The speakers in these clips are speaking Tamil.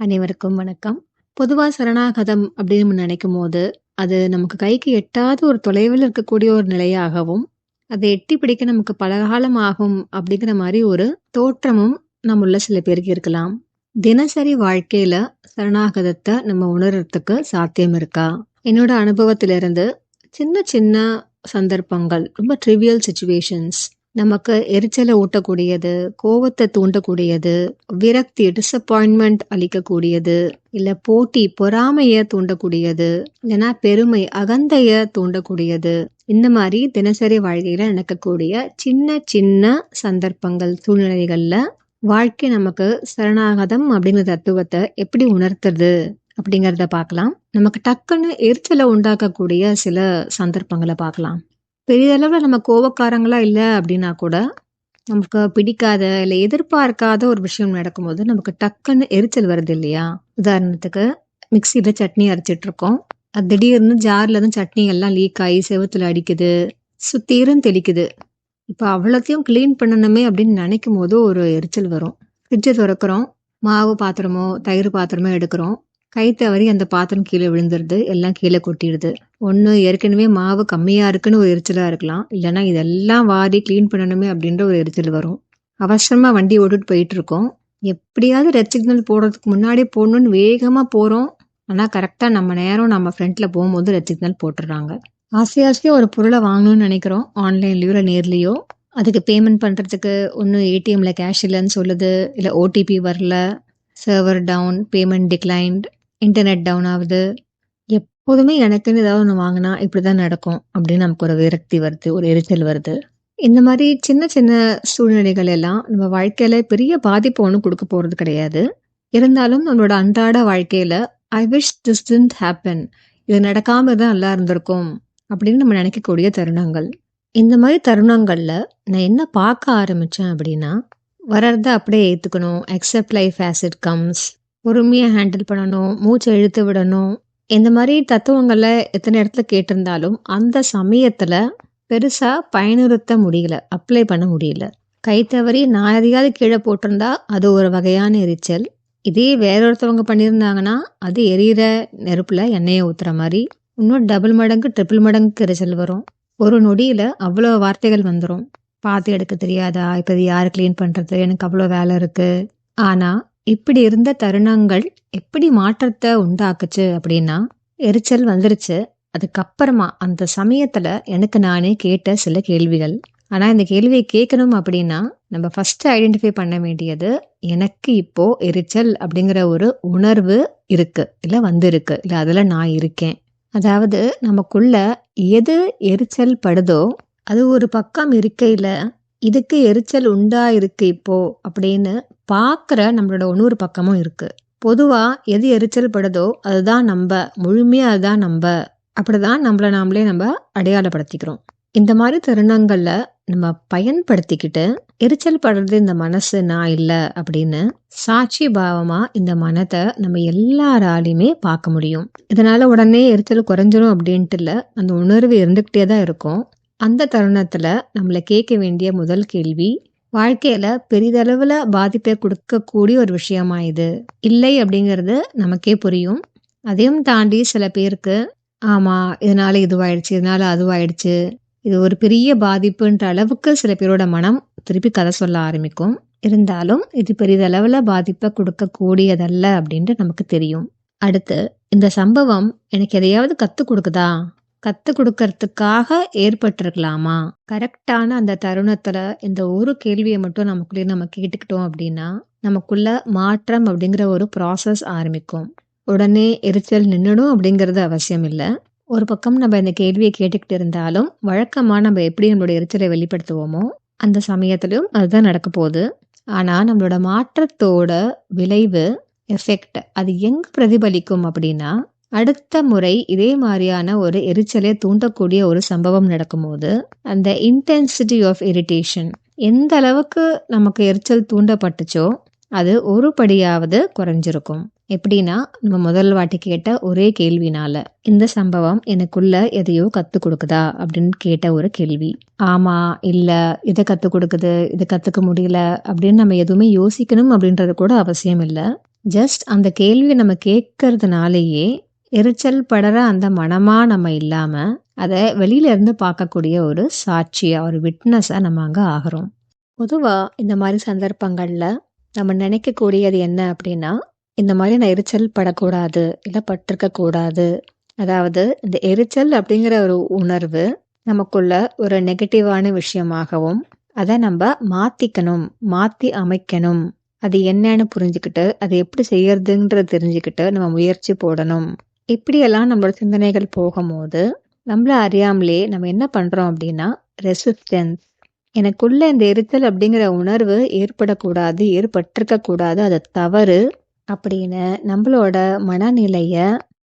அனைவருக்கும் வணக்கம். பொதுவாக சரணாகதம் அப்படின்னு நம்ம நினைக்கும்போது, அது நமக்கு கைக்கு எட்டாத ஒரு தொலைவில் இருக்கக்கூடிய ஒரு நிலையாகவும், அதை எட்டி பிடிக்க நமக்கு பல காலம் ஆகும் அப்படிங்கிற மாதிரி ஒரு தோற்றமும் நம்முள்ள சில பேருக்கு இருக்கலாம். தினசரி வாழ்க்கையில சரணாகதத்தை நம்ம உணர்றதுக்கு சாத்தியம் இருக்கா? என்னோட அனுபவத்திலிருந்து சின்ன சின்ன சந்தர்ப்பங்கள், ரொம்ப ட்ரிவியல் சுச்சுவேஷன்ஸ் நமக்கு எரிச்சலை ஊட்டக்கூடியது, கோவத்தை தூண்டக்கூடியது, விரக்தி டிசப்பாயின்மெண்ட் அளிக்கக்கூடியது, இல்ல போட்டி பொறாமைய தூண்டக்கூடியது, இல்லன்னா பெருமை அகந்தைய தூண்டக்கூடியது. இந்த மாதிரி தினசரி வாழ்க்கையில நடக்கக்கூடிய சின்ன சின்ன சந்தர்ப்பங்கள், சூழ்நிலைகள்ல வாழ்க்கை நமக்கு சரணாகதம் அப்படிங்கிற தத்துவத்தை எப்படி உணர்த்துறது அப்படிங்கிறத பார்க்கலாம். நமக்கு டக்குன்னு எரிச்சலை உண்டாக்கக்கூடிய சில சந்தர்ப்பங்களை பார்க்கலாம். பெரியளவில் நம்ம கோவக்காரங்களாக இல்லை அப்படின்னா கூட, நமக்கு பிடிக்காத, இல்லை எதிர்பார்க்காத ஒரு விஷயம் நடக்கும்போது, நமக்கு டக்குன்னு எரிச்சல் வருது இல்லையா? உதாரணத்துக்கு, மிக்சியில் சட்னி அரைச்சிட்டுருக்கோம். அது திடீர்னு ஜார்ல இருந்து சட்னி எல்லாம் லீக் ஆகி செவுத்துல அடிக்குது. சுத்தீரும் தெளிக்குது. இப்போ அவ்வளோத்தையும் கிளீன் பண்ணணுமே அப்படின்னு நினைக்கும் போது ஒரு எரிச்சல் வரும். ஃப்ரிட்ஜை திறக்கிறோம் மாவு பாத்திரமோ, தயிர் பாத்திரமோ எடுக்கிறோம். கை தவறி அந்த பாத்திரம் கீழே விழுந்துருது. எல்லாம் கீழே கொட்டிடுது. ஒன்று ஏற்கனவே மாவு கம்மியாக இருக்குன்னு ஒரு எரிச்சலாக இருக்கலாம். இல்லைனா இதெல்லாம் வாரி க்ளீன் பண்ணணுமே அப்படின்ற ஒரு எரிச்சல் வரும். அவசரமாக வண்டி ஓட்டுட்டு போயிட்டுருக்கோம். எப்படியாவது ரெட் சிக்னல் போடுறதுக்கு முன்னாடி போடணும்னு வேகமாக போகிறோம் ஆனால் கரெக்டாக நம்ம நேரம் நம்ம ஃப்ரண்ட்ல போகும்போது ரெட் சிக்னல் போட்டுடுறாங்க ஆசை ஆசையாக ஒரு பொருளை வாங்கணும்னு நினைக்கிறோம். ஆன்லைன்லேயோ இல்லை நேர்லேயோ அதுக்கு பேமெண்ட் பண்ணுறதுக்கு ஒன்றும் ஏடிஎம்மில் கேஷ் இல்லைன்னு சொல்லுது. இல்லை ஓடிபி வரல. Server down, payment declined, internet down ஆகுது எப்போதுமே எனக்குன்னு ஏதாவது ஒன்று வாங்கினா இப்படி தான் நடக்கும் அப்படின்னு நமக்கு ஒரு விரக்தி வருது. ஒரு எரிச்சல் வருது. இந்த மாதிரி சின்ன சின்ன சூழ்நிலைகள் எல்லாம் நம்ம வாழ்க்கையில பெரிய பாதிப்பு ஒன்றும் கொடுக்க போகிறது கிடையாது. இருந்தாலும் நம்மளோட அன்றாட வாழ்க்கையில I wish this didn't happen. இது நடக்காம தான் நல்லா இருந்திருக்கும். அப்படின்னு நம்ம நினைக்கக்கூடிய தருணங்கள். இந்த மாதிரி தருணங்களில் நான் என்ன பார்க்க ஆரம்பித்தேன் அப்படின்னா, வர்றத அப்படியே ஏற்றுக்கணும் accept life as it comes. பொறுமையாக ஹேண்டில் பண்ணணும். மூச்சை இழுத்து விடணும். இந்த மாதிரி தத்துவங்களை எத்தனை இடத்துல கேட்டிருந்தாலும், அந்த சமயத்தில் பெருசாக பயனுறுத்த முடியல. அப்ளை பண்ண முடியல. கை தவறி நான் எதையாவது கீழே போட்டிருந்தா, அது ஒரு வகையான எரிச்சல். இதே வேற ஒருத்தவங்க பண்ணியிருந்தாங்கன்னா, அது எரியிற நெருப்பில் எண்ணெயை ஊற்றுற மாதிரி இன்னும் டபுள் மடங்கு, ட்ரிபிள் மடங்கு எரிச்சல் வரும். ஒரு நொடியில் அவ்வளோ வார்த்தைகள் வந்துடும் பார்த்து எடுக்க தெரியாதா? இப்போ இது க்ளீன் பண்ணுறது எனக்கு அவ்வளோ வேலை இருக்குது ஆனால் இப்படி இருந்த தருணங்கள் எப்படி மாற்றத்தை உண்டாக்குச்சு அப்படின்னா, எரிச்சல் வந்துருச்சு. அதுக்கப்புறமா அந்த சமயத்துல எனக்கு நானே கேட்ட சில கேள்விகள். ஆனா இந்த கேள்வியை கேட்கணும் அப்படின்னா, நம்ம ஃபர்ஸ்ட் ஐடென்டிஃபை பண்ண வேண்டியது, எனக்கு இப்போ எரிச்சல் அப்படிங்கிற ஒரு உணர்வு இருக்கு. இல்ல வந்திருக்கு. இல்ல அதுல நான் இருக்கேன். அதாவது நமக்குள்ள எது எரிச்சல் படுதோ, அது ஒரு பக்கம் இருக்கையில, இதுக்கு எரிச்சல் உண்டாயிருக்கு இப்போ அப்படின்னு பார்க்குற நம்மளோட ஒன்னொரு பக்கமும் இருக்கு. பொதுவா எது எரிச்சல் படுதோ, அதுதான் நம்ம முழுமையாக அதுதான் நம்ம அப்படிதான் நம்மளை நாமளே நம்ம அடையாளப்படுத்திக்கிறோம். இந்த மாதிரி தருணங்களில் நம்ம பயன்படுத்திக்கிட்டு, எரிச்சல் படுறது இந்த மனசு நான் இல்லை அப்படின்னு சாட்சி பாவமாக இந்த மனத்தை நம்ம எல்லாராலையுமே பார்க்க முடியும். இதனால உடனே எரிச்சல் குறைஞ்சிரும் அப்படின்ட்டு இல்லை அந்த உணர்வு இருந்துக்கிட்டே தான் இருக்கும். அந்த தருணத்தில் நம்மளை கேட்க வேண்டிய முதல் கேள்வி, வாழ்க்கையில பெரிதளவுல பாதிப்பை கொடுக்கக்கூடிய ஒரு விஷயமா இது? இல்லை அப்படிங்கிறது நமக்கே புரியும். அதையும் தாண்டி சில பேருக்கு, ஆமா இதனால இதுவாயிடுச்சு, இதனால அதுவாயிடுச்சு. இது ஒரு பெரிய பாதிப்புன்ற அளவுக்கு சில பேரோட மனம் திருப்பி கதை சொல்ல ஆரம்பிக்கும். இருந்தாலும் இது பெரிதளவுல பாதிப்பை கொடுக்கக்கூடியதல்ல அப்படின்ட்டு நமக்கு தெரியும். அடுத்து, இந்த சம்பவம் எனக்கு எதையாவது கற்றுக் கொடுக்குதா கற்றுக் கொடுக்கறதுக்காக ஏற்பட்டிருக்கலாமா? கரெக்டான அந்த தருணத்துல இந்த ஒரு கேள்வியை மட்டும் நமக்குள்ளேயே நம்ம கேட்டுக்கிட்டோம் அப்படின்னா, நமக்குள்ள மாற்றம் அப்படிங்கிற ஒரு ப்ராசஸ் ஆரம்பிக்கும். உடனே எரிச்சல் நின்னுடும் அப்படிங்கிறது அவசியம் இல்லை ஒரு பக்கம் நம்ம இந்த கேள்வியை கேட்டுக்கிட்டு இருந்தாலும், வழக்கமாக நம்ம எப்படி நம்மளோட எரிச்சலை வெளிப்படுத்துவோமோ, அந்த சமயத்திலும் அதுதான் நடக்கப் போகுது. ஆனால் நம்மளோட மாற்றத்தோட விளைவு, எஃபெக்ட் அது எங்கே பிரதிபலிக்கும் அப்படின்னா, அடுத்த முறை இதே மாதிரியான ஒரு எரிச்சலை தூண்டக்கூடிய ஒரு சம்பவம் நடக்கும்போது, அந்த இன்டென்சிட்டி ஆஃப் இரிட்டேஷன் எந்த அளவுக்கு நமக்கு எரிச்சல் தூண்டப்பட்டுச்சோ, அது ஒரு படியாவது குறைஞ்சிருக்கும். எப்படின்னா, நம்ம முதல் வாட்டி கேட்ட ஒரே கேள்வினால. இந்த சம்பவம் எனக்குள்ள எதையோ கத்து கொடுக்குதா அப்படின்னு கேட்ட ஒரு கேள்வி. ஆமா, இல்ல, இதை கத்து கொடுக்குது இதை கத்துக்க முடியல அப்படின்னு நம்ம எதுவுமே யோசிக்கணும் அப்படின்றது கூட அவசியம் இல்லை ஜஸ்ட் அந்த கேள்வியை நம்ம கேட்கறதுனாலேயே எரிச்சல் படுற அந்த மனமா நம்ம இல்லாம அதை வெளியில இருந்து பார்க்கக்கூடிய ஒரு சாட்சியா ஒரு விட்னஸா நம்ம அங்க ஆகிறோம். பொதுவா இந்த மாதிரி சந்தர்ப்பங்கள்ல நம்ம நினைக்கக்கூடியது என்ன அப்படின்னா இந்த மாதிரி நான் எரிச்சல் படக்கூடாது இல்லை பட்டிருக்க கூடாது அதாவது இந்த எரிச்சல் அப்படிங்கிற ஒரு உணர்வு நமக்குள்ள ஒரு நெகட்டிவான விஷயமாகவும் அதை நம்ம மாத்திக்கணும் மாத்தி அமைக்கணும். அது என்னன்னு புரிஞ்சுக்கிட்டு அது எப்படி செய்யறதுன்றத தெரிஞ்சுக்கிட்டு நம்ம முயற்சி போடணும். இப்படியெல்லாம் நம்மளோட சிந்தனைகள் போகும்போது நம்மள அறியாமலே நம்ம என்ன பண்றோம் அப்படின்னா ரெசிஸ்டன்ஸ் எனக்குள்ள இந்த எரிச்சல் அப்படிங்கிற உணர்வு ஏற்படக்கூடாது ஏற்பட்டிருக்க கூடாது அது தவறு அப்படின்னு நம்மளோட மனநிலைய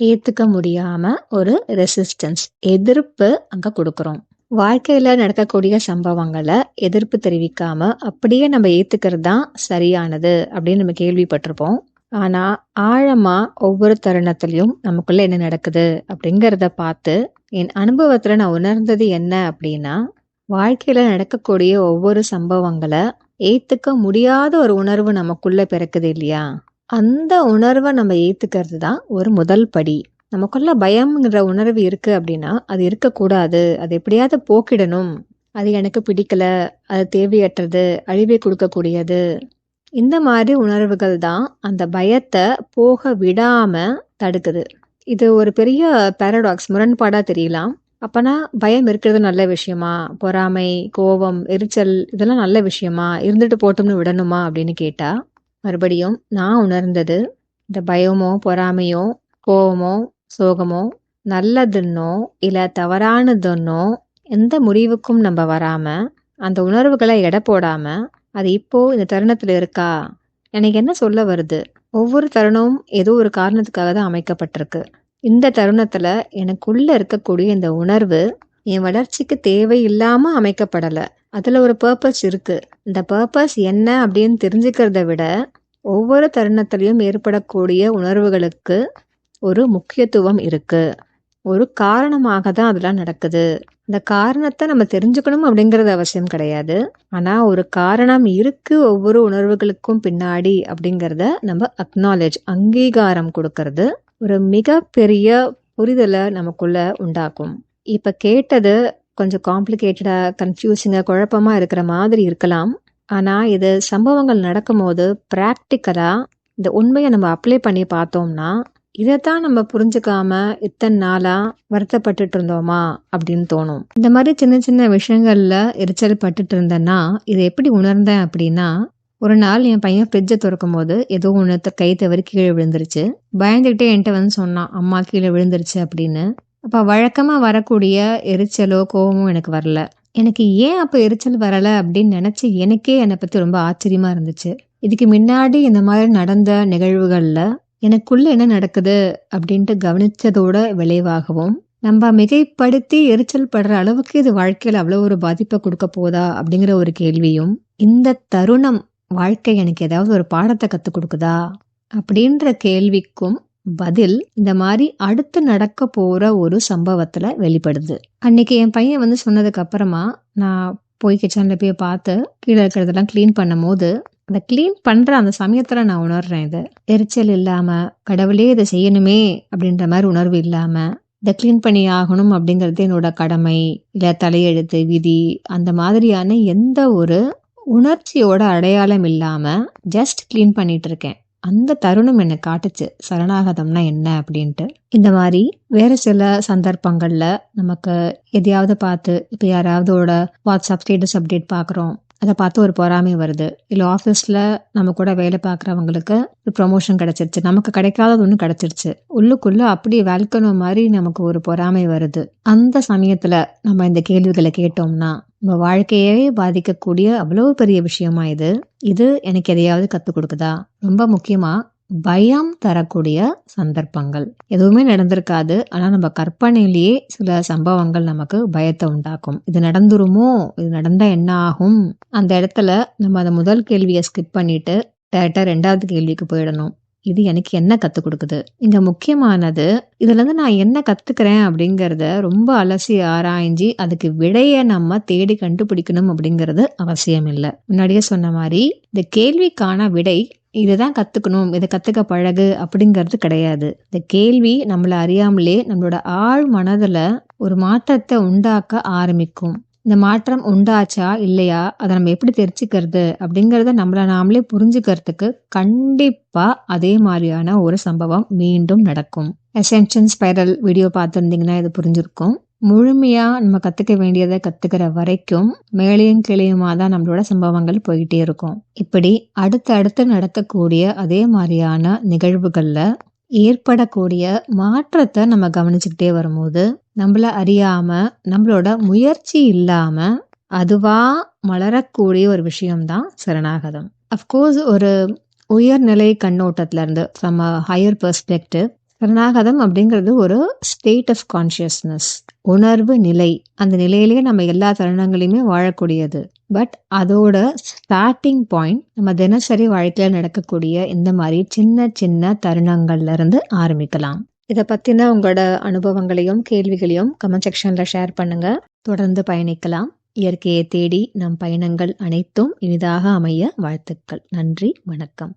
ஏத்துக்க முடியாம ஒரு ரெசிஸ்டன்ஸ் எதிர்ப்பு அங்க கொடுக்குறோம். வாழ்க்கையில நடக்கக்கூடிய சம்பவங்களை எதிர்ப்பு தெரிவிக்காம அப்படியே நம்ம ஏத்துக்கிறது தான் சரியானது அப்படின்னு நம்ம கேள்விப்பட்டிருப்போம். ஆனா ஆழமா ஒவ்வொரு தருணத்திலையும் நமக்குள்ள என்ன நடக்குது அப்படிங்கிறத பார்த்து என் அனுபவத்துல நான் உணர்ந்தது என்ன அப்படின்னா வாழ்க்கையில நடக்கக்கூடிய ஒவ்வொரு சம்பவங்களை ஏத்துக்க முடியாத ஒரு உணர்வு நமக்குள்ள பிறக்குது இல்லையா? அந்த உணர்வை நம்ம ஏத்துக்கிறது தான் ஒரு முதல் படி. நமக்குள்ள பயம்ங்கிற உணர்வு இருக்கு அப்படின்னா அது இருக்கக்கூடாது. அது எப்படியாவது போக்கிடணும். அது எனக்கு பிடிக்கல. அது தேவையற்றது. அழிவை கொடுக்கக்கூடியது. இந்த மாதிரி உணர்வுகள் தான் அந்த பயத்தை போக விடாம தடுக்குது. இது ஒரு பெரிய பேரடாக்ஸ் முரண்பாடா தெரியலாம். அப்பனா பயம் இருக்கிறது நல்ல விஷயமா? பொறாமை கோபம் எரிச்சல் இதெல்லாம் நல்ல விஷயமா? இருந்துட்டு போட்டோம்னு விடணுமா அப்படின்னு கேட்டா மறுபடியும் நான் உணர்ந்தது இந்த பயமோ பொறாமையோ கோபமோ சோகமோ நல்லதுன்னோ இல்ல தவறானதுன்னோ எந்த முடிவுக்கும் நம்ம வராம அந்த உணர்வுகளை எடை போடாம அது இப்போ இந்த தருணத்தில் இருக்கா? எனக்கு என்ன சொல்ல வருது? ஒவ்வொரு தருணமும் ஏதோ ஒரு காரணத்துக்காக தான் அமைக்கப்பட்டிருக்கு. இந்த தருணத்தில் எனக்குள்ளே இருக்கக்கூடிய இந்த உணர்வு என் வளர்ச்சிக்கு தேவையில்லாமல் அமைக்கப்படலை. அதில் ஒரு பர்பஸ் இருக்குது இந்த பர்பஸ் என்ன அப்படின்னு தெரிஞ்சுக்கிறத விட ஒவ்வொரு தருணத்திலையும் ஏற்படக்கூடிய உணர்வுகளுக்கு ஒரு முக்கியத்துவம் இருக்குது ஒரு காரணமாக தான் அதெல்லாம் நடக்குது. இந்த காரணத்தை நம்ம தெரிஞ்சுக்கணும் அப்படிங்கிறது அவசியம் கிடையாது. ஆனா ஒரு காரணம் இருக்கு ஒவ்வொரு உணர்வுகளுக்கும் பின்னாடி அப்படிங்கிறத நம்ம அக்னாலேஜ் அங்கீகாரம் கொடுக்கறது ஒரு மிகப்பெரிய புரிதலை நமக்குள்ள உண்டாக்கும். இப்ப கேட்டது கொஞ்சம் காம்ப்ளிகேட்டடா கன்ஃபியூசிங்கா குழப்பமா இருக்கிற மாதிரி இருக்கலாம். ஆனா இது சம்பவங்கள் நடக்கும்போது பிராக்டிக்கலா இந்த உண்மையை நம்ம அப்ளை பண்ணி பார்த்தோம்னா இதைத்தான் நம்ம புரிஞ்சுக்காம இத்தனை நாளா வருத்தப்பட்டுட்டு இருந்தோமா அப்படின்னு தோணும். இந்த மாதிரி சின்ன சின்ன விஷயங்கள்ல எரிச்சல் பட்டுட்டு இருந்தேன்னா இதை எப்படி உணர்ந்தேன் அப்படின்னா ஒரு நாள் என் பையன் ஃப்ரிட்ஜை திறக்கும் போது ஏதோ ஒன்று கை தவறி கீழே விழுந்துருச்சு. பயந்துகிட்டே என்கிட்ட வந்து சொன்னான் அம்மா கீழே விழுந்துருச்சு அப்படின்னு. அப்போ வழக்கமாக வரக்கூடிய எரிச்சலோ கோபமோ எனக்கு வரல. எனக்கு ஏன் அப்போ எரிச்சல் வரலை அப்படின்னு நினச்சி எனக்கே என்னை பற்றி ரொம்ப ஆச்சரியமா இருந்துச்சு. இதுக்கு முன்னாடி இந்த மாதிரி நடந்த நிகழ்வுகளில் எனக்குள்ள என்ன நடக்குது அப்படின்ட்டு கவனிச்சதோட விளைவாகவும் நம்ம மிகைப்படுத்தி எரிச்சல் படுற அளவுக்கு இது வாழ்க்கையில் அவ்வளோ ஒரு பாதிப்பை கொடுக்க போதா அப்படிங்கிற ஒரு கேள்வியும் இந்த தருணம் வாழ்க்கை எனக்கு ஏதாவது ஒரு பாடத்தை கற்றுக் கொடுக்குதா அப்படின்ற கேள்விக்கும் பதில் இந்த மாதிரி அடுத்து நடக்க போற ஒரு சம்பவத்துல வெளிப்படுது. அன்னைக்கு என் பையன் வந்து சொன்னதுக்கு அப்புறமா நான் போய் கிச்சன்ல போய் பார்த்து கீழே இருக்கிறதெல்லாம் க்ளீன் பண்ணும் போது அதை க்ளீன் பண்ணுற அந்த சமயத்தில் நான் உணர்றேன் இது. எரிச்சல் இல்லாமல் கடவுளே இதை செய்யணுமே அப்படின்ற மாதிரி உணர்வு இல்லாமல் இதை க்ளீன் பண்ணி ஆகணும் அப்படிங்கிறது என்னோட கடமை இல்லை தலையெழுத்து விதி அந்த மாதிரியான எந்த ஒரு உணர்ச்சியோட அடையாளம் இல்லாமல் ஜஸ்ட் க்ளீன் பண்ணிட்டு இருக்கேன். அந்த தருணம் என்னை காட்டுச்சு. சரணாகதம்னா என்ன அப்படின்ட்டு. இந்த மாதிரி வேற சில சந்தர்ப்பங்களில் நமக்கு எதையாவது பார்த்து இப்போ யாராவதோட வாட்ஸ்அப் ஸ்டேட்டஸ் அப்டேட் பார்க்குறோம். அதை பார்த்து ஒரு பொறாமை வருது. இல்லை ஆஃபீஸில் நம்ம கூட வேலை பார்க்குறவங்களுக்கு ஒரு ப்ரொமோஷன் கிடச்சிருச்சு. நமக்கு கிடைக்காதது ஒன்று கிடச்சிருச்சு. உள்ளுக்குள்ளே அப்படியே வேல்கணும் மாதிரி நமக்கு ஒரு பொறாமை வருது. அந்த சமயத்தில் நம்ம இந்த கேள்விகளை கேட்டோம்னா நம்ம வாழ்க்கையவே பாதிக்கக்கூடிய அவ்வளோ பெரிய விஷயமா இது. இது எனக்கு எதையாவது கற்றுக் கொடுக்குதா? ரொம்ப முக்கியமாக பயம் தரக்கூடிய சந்தர்ப்பங்கள். எதுவுமே நடந்திருக்காது. ஆனால் நம்ம கற்பனையிலேயே சில சம்பவங்கள் நமக்கு பயத்தை உண்டாக்கும். இது நடந்துருமோ? இது நடந்தால் என்ன ஆகும்? அந்த இடத்துல நம்ம அந்த முதல் கேள்வியை ஸ்கிப் பண்ணிட்டு டேரக்டா ரெண்டாவது கேள்விக்கு போயிடணும். இது எனக்கு என்ன கற்றுக் கொடுக்குது? இங்க முக்கியமானது இதுல இருந்து நான் என்ன கத்துக்கிறேன் அப்படிங்கறத ரொம்ப அலசி ஆராய்ஞ்சி அதுக்கு விடைய நம்ம தேடி கண்டுபிடிக்கணும் அப்படிங்கிறது அவசியம் இல்லை முன்னாடியே சொன்ன மாதிரி இந்த கேள்விக்கான விடை இதுதான் கற்றுக்கணும் இதை கற்றுக்க பழகு அப்படிங்கிறது கிடையாது. இந்த கேள்வி நம்மளை அறியாமலே நம்மளோட ஆழ் மனதில் ஒரு மாற்றத்தை உண்டாக்க ஆரம்பிக்கும். இந்த மாற்றம் உண்டாச்சா? இல்லையா? அதை நம்ம எப்படி தெரிஞ்சுக்கிறது? அப்படிங்கிறத நம்மளை நாமளே புரிஞ்சுக்கிறதுக்கு கண்டிப்பாக அதே மாதிரியான ஒரு சம்பவம் மீண்டும் நடக்கும். எசென்ஷன் ஸ்பைரல் வீடியோ பார்த்துருந்தீங்கன்னா இது புரிஞ்சிருக்கும். முழுமையாக நம்ம கற்றுக்க வேண்டியதை கற்றுக்கிற வரைக்கும் மேலேயும் கீழேயுமா தான் நம்மளோட சம்பவங்கள் போயிட்டே இருக்கும். இப்படி அடுத்து அடுத்து நடக்கக்கூடிய அதே மாதிரியான நிகழ்வுகளில் ஏற்படக்கூடிய மாற்றத்தை நம்ம கவனிச்சுக்கிட்டே வரும்போது நம்மள அறியாமல் நம்மளோட முயற்சி இல்லாமல் அதுவாக மலரக்கூடிய ஒரு விஷயம்தான் சரணாகதம். அஃப்கோர்ஸ் ஒரு உயர்நிலை கண்ணோட்டத்திலேருந்து ஃப்ரம் அ ஹையர் பெர்ஸ்பெக்டிவ் சரணாகதம் அப்படிங்கிறது ஒரு ஸ்டேட் ஆஃப் கான்ஷியஸ்னஸ் உணர்வு நிலை. அந்த நிலையிலேயே நம்ம எல்லா தருணங்களையுமே வாழக்கூடியது. பட் அதோட ஸ்டார்டிங் பாயிண்ட் நம்ம தினசரி வாழ்க்கையில் நடக்கக்கூடிய இந்த மாதிரி சின்ன சின்ன தருணங்கள்ல இருந்து ஆரம்பிக்கலாம். இதை பற்றின உங்களோட அனுபவங்களையும் கேள்விகளையும் கமெண்ட் செக்ஷனில் ஷேர் பண்ணுங்க. தொடர்ந்து பயணிக்கலாம். இயற்கையை தேடி நம் பயணங்கள் அனைத்தும் இனிதாக அமைய வாழ்த்துக்கள். நன்றி வணக்கம்.